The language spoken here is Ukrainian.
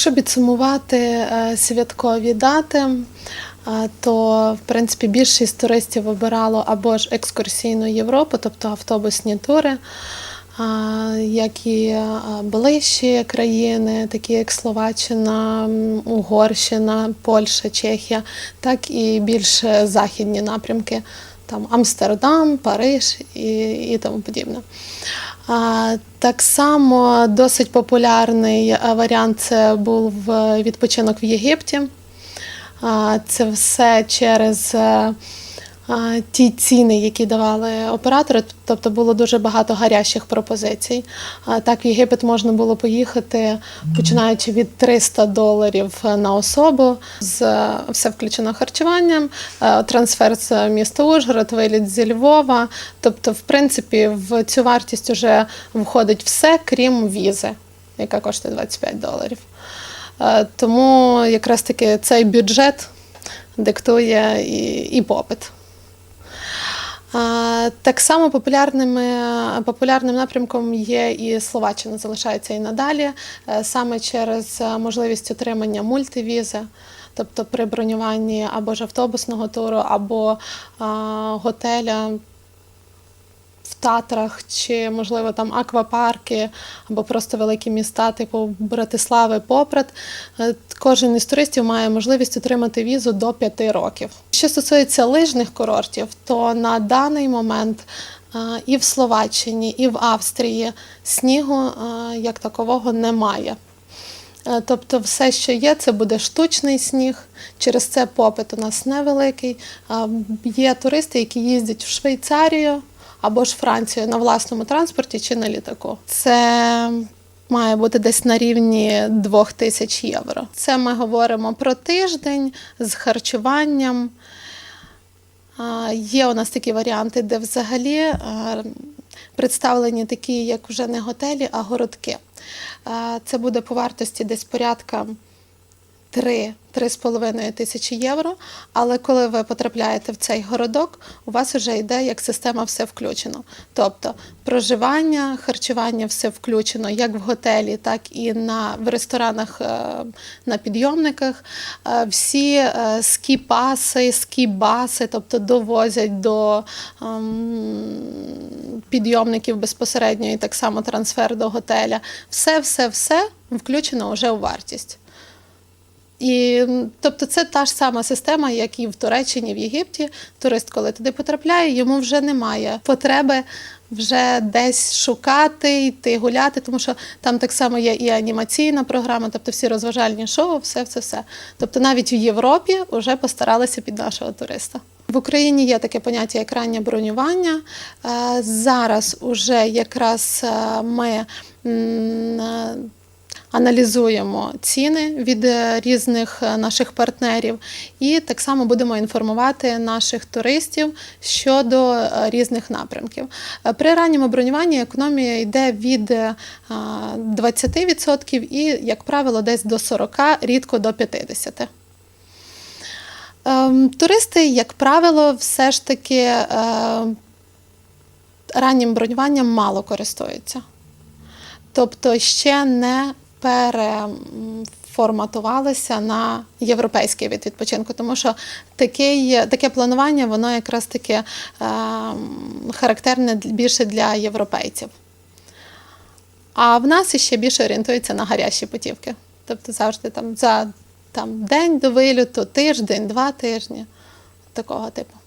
Якщо підсумувати е, святкові дати, е, то в принципі більшість туристів обирало або ж екскурсійну Європу, тобто автобусні тури, як і е, ближчі країни, такі як Словаччина, Угорщина, Польща, Чехія, так і більш західні напрямки, там Амстердам, Париж і, і тому подібне. Так само досить популярний е, варіант це був е, відпочинок в Єгипті. Це все через е, ті ціни, які давали оператори. Тобто було дуже багато гарячих пропозицій. Так, в Єгипет можна було поїхати, починаючи від 300 доларів на особу, з все включено харчуванням, трансфер з міста Ужгород, виліт зі Львова. Тобто, в принципі, в цю вартість вже входить все, крім візи, яка коштує 25 доларів. Тому якраз таки цей бюджет диктує і, і попит. Так само популярними, популярним напрямком є і Словаччина залишається і надалі, е, саме через е, можливість отримання мультивізи, тобто при бронюванні або ж автобусного туру, або а, готеля Татрах, чи, можливо, там аквапарки, або просто великі міста, типу Братислави, Попрат. Е, Кожен із туристів має можливість отримати візу до 5 років. Що стосується лижних курортів, то на даний момент е, і в Словаччині, і в Австрії снігу е, як такового немає. Тобто, все, що є, це буде штучний сніг. Через це попит у нас невеликий. Є туристи, які їздять в Швейцарію або ж Францію на власному транспорті чи на літаку. Це має бути десь на рівні 2000 євро. Це ми говоримо про тиждень з харчуванням. Є у нас такі варіанти, де взагалі представлені такі, як вже не готелі, а городки. Це буде по вартості десь порядка 3-3,5 тисячі євро. Але коли ви потрапляєте в цей городок, у вас вже йде як система все включено. Тобто проживання, харчування все включено як в готелі, так і на, в ресторанах е, на підйомниках. Е, Всі е, скі-паси, тобто довозять до ем, підйомників безпосередньо і так само трансфер до готеля. Все, все, все включено вже у вартість. І тобто це та ж сама система, як і в Туреччині, в Єгипті. Турист, коли туди потрапляє, йому вже немає потреби вже десь шукати, йти гуляти, тому що там так само є і анімаційна програма, тобто всі розважальні шоу, все, все, все. Тобто навіть в Європі вже постаралися під нашого туриста. В Україні є таке поняття як раннє бронювання. Е, Зараз уже якраз е, ми е, аналізуємо ціни від е, різних е, наших партнерів, і так само будемо інформувати наших туристів щодо е, різних напрямків. При ранньому бронюванні економія йде від е, 20% і, як правило, десь до 40%, рідко до 50%. Ем, Туристи, як правило, все ж таки раннім бронюванням мало користуються. Тобто ще не переформатувалися на європейський від відпочинку, тому що таке, таке планування, воно якраз таки е, характерне більше для європейців. А в нас ще більше орієнтується на гарячі путівки. Тобто завжди там за там, день до виліту, тиждень, два тижні такого типу.